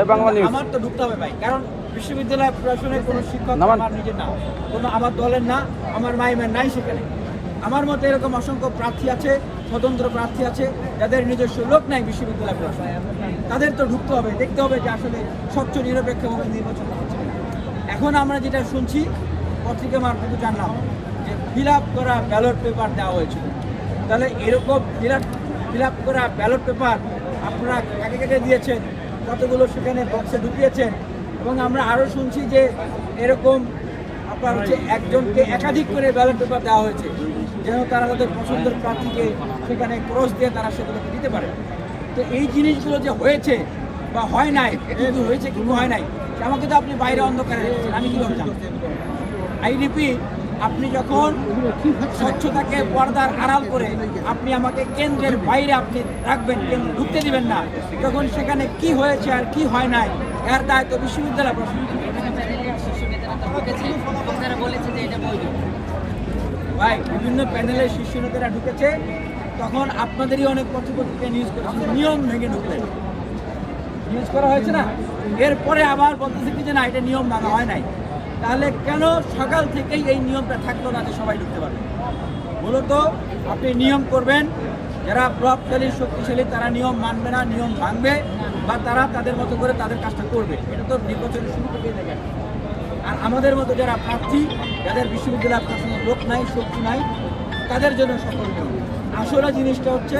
এই বাংলা নিউজ আমার তো ঢুকতে হবে ভাই কারণ বিশ্ববিদ্যালয় প্রশাসনের কোনো শিক্ষক আমার নিজের না কোনো আমার দলের না আমার মাইমের নাই সেখানে। আমার মতে এরকম অসংখ্য প্রার্থী আছে স্বতন্ত্র প্রার্থী আছে যাদের নিজস্ব লোক নাই বিশ্ববিদ্যালয় প্রশাসনে। তাদের তো ঢুকতে হবে দেখতে হবে যে আসলে স্বচ্ছ নিরপেক্ষভাবে নির্বাচন হচ্ছে এখন আমরা যেটা শুনছি পত্রিকা মারফত জানলাম যে ফিল করা ব্যালট পেপার দেওয়া হয়েছিল। তাহলে এরকম ফিল ফিল আপ করা ব্যালট পেপার আপনারা কাকে কাকে দিয়েছেন? কতগুলো সেখানে বক্সে ঢুকিয়েছেন এবং আমরা আরও শুনছি যে এরকম আপনার হচ্ছে একজনকে একাধিক করে ব্যালট পেপার দেওয়া হয়েছে, যেন তারা তাদের পছন্দের প্রার্থীকে সেখানে ক্রস দিয়ে তারা সেগুলোকে দিতে পারে। তো এই জিনিসগুলো যে হয়েছে বা হয় নাই কিন্তু হয়েছে, কিন্তু হয় নাই আমাকে তো আপনি বাইরে অন্ধকারে আমি কীভাবে জানব? আইডিপি আপনি যখন স্বচ্ছতাকে পর্দার আড়াল করে আপনি আমাকে কেন্দ্রের বাইরে আপনি রাখবেন কেন্দ্র ঢুকতে দিবেন না তখন সেখানে কি হয়েছে আর কি হয় নাই এর দায়িত্ব বিশ্ববিদ্যালয় প্রশ্ন বলেছে যে এটা বৈধ। ভাই বিভিন্ন প্যানেলের শীর্ষ নেতারা ঢুকেছে তখন আপনাদেরই অনেক পত্রপত্রিকা নিউজ করেছে নিয়ম ভেঙে ঢুকলেন। নিউজ করা হয়েছে না? এরপরে আবার বলতেছে কি যে না এটা নিয়ম মানা হয় নাই। তাহলে কেন সকাল থেকেই এই নিয়মটা থাকল না যে সবাই ঢুকতে পারবে? মূলত আপনি নিয়ম করবেন, যারা প্রভাবশালী, শক্তিশালী, তারা নিয়ম মানবে না, নিয়ম ভাঙবে বা তারা তাদের মতো করে তাদের কাজটা করবে। এটা তো নির্বাচনের শুরু থেকেই দেখেন আর আমাদের মতো যারা প্রার্থী, যাদের বিশ্ববিদ্যালয় প্রশাসনের লোক নাই, শক্তি নাই, তাদের জন্য সফল নিয়ম আসলে জিনিসটা হচ্ছে,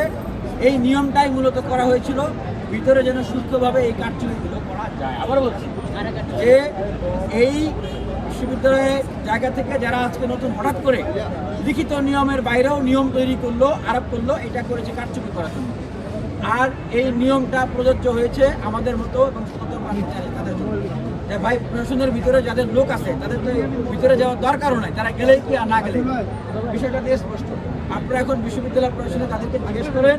এই নিয়মটাই মূলত করা হয়েছিল, ভিতরে যেন সুস্থভাবে এই কার্যক্রমগুলো করা যায়। আবার বলছি যে এই বিশ্ববিদ্যালয়ের জায়গা থেকে যারা আজকে নতুন হঠাৎ করে লিখিত নিয়মের বাইরেও নিয়ম তৈরি করল, আরোপ করল, এটা করেছে কারচুপি করার জন্য। আর এই নিয়মটা প্রযোজ্য হয়েছে আমাদের মতো এবং প্রার্থী তাদের জন্য। ভাই, প্রশাসনের ভিতরে যাদের লোক আছে, তাদের ভিতরে যাওয়ার দরকারও নাই, তারা গেলেই কি আর না গেলে বিষয়টা দিয়ে স্পষ্ট। আপনারা এখন বিশ্ববিদ্যালয় প্রশাসনে তাদেরকে জিজ্ঞেস করেন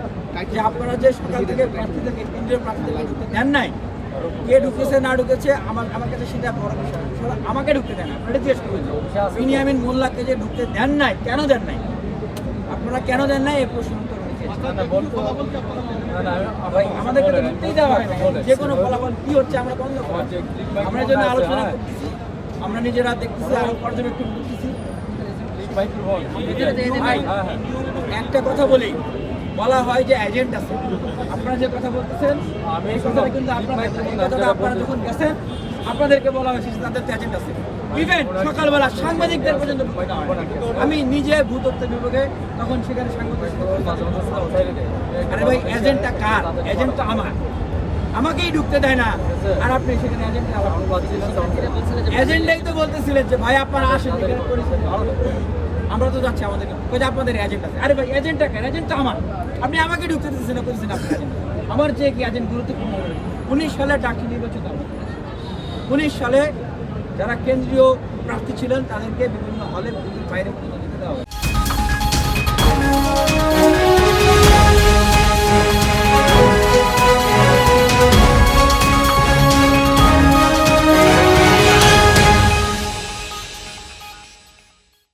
যে আপনারা যে সকাল থেকে প্রার্থীদেরকে কেন্দ্রীয় প্রার্থীদেরকে ঢুকতে দেন নাই কে ঢুকেছে না ঢুকেছে আমার আমার কাছে সেটা বড় বিষয়। আমাকে ঢুকতে দেন আপনারা জিজ্ঞেস করবেন বিনিয়ামিন মোল্লাকে যে ঢুকতে দেন নাই কেন দেন নাই? আপনারা কেন দেন নাই? এই প্রশ্ন উত্তর ভাই, আমাদেরকে তো ঢুকতেই দেওয়া হয় যে কোনো ফলাফল কি হচ্ছে আমরা বন্ধ আমরা জন্য আলোচনা করতেছি। আমরা নিজেরা দেখতেছি আরও পর্যবেক্ষণ করতেছি। একটা কথা বলি। বলা হয় যে এজেন্ট আছে। আপনারা যে কথা বলতেছেন এই কথাটা কিন্তু আপনারা আপনারা যখন গেছেন আপনাদেরকে বলা হয়েছে তাদের এজেন্ট আছে। ইভেন সকালবেলা সাংবাদিকদের পর্যন্ত। আমি নিজে ভূতত্ত্ব বিভাগে তখন সেখানে সাংবাদিক আরে ভাই এজেন্টটা কার? এজেন্টটা আমার। আমাকেই ঢুকতে দেয় না। আর আপনি সেখানে এজেন্টাই তো বলতেছিলেন যে ভাই আপনারা আসেন। আমরা তো যাচ্ছি আমাদের ওই যে আপনাদের এজেন্ট আছে। আরে ভাই এজেন্টটা কেন এজেন্টটা আমার। আপনি আমাকে ঢুকতে দিচ্ছেন না করছেন। আমার যে কি এজেন্ট গুরুত্বপূর্ণ উনিশ সালে ডাকি নির্বাচিত উনিশ সালে যারা কেন্দ্রীয় প্রার্থী ছিলেন, তাদেরকে বিভিন্ন হলে বাইরে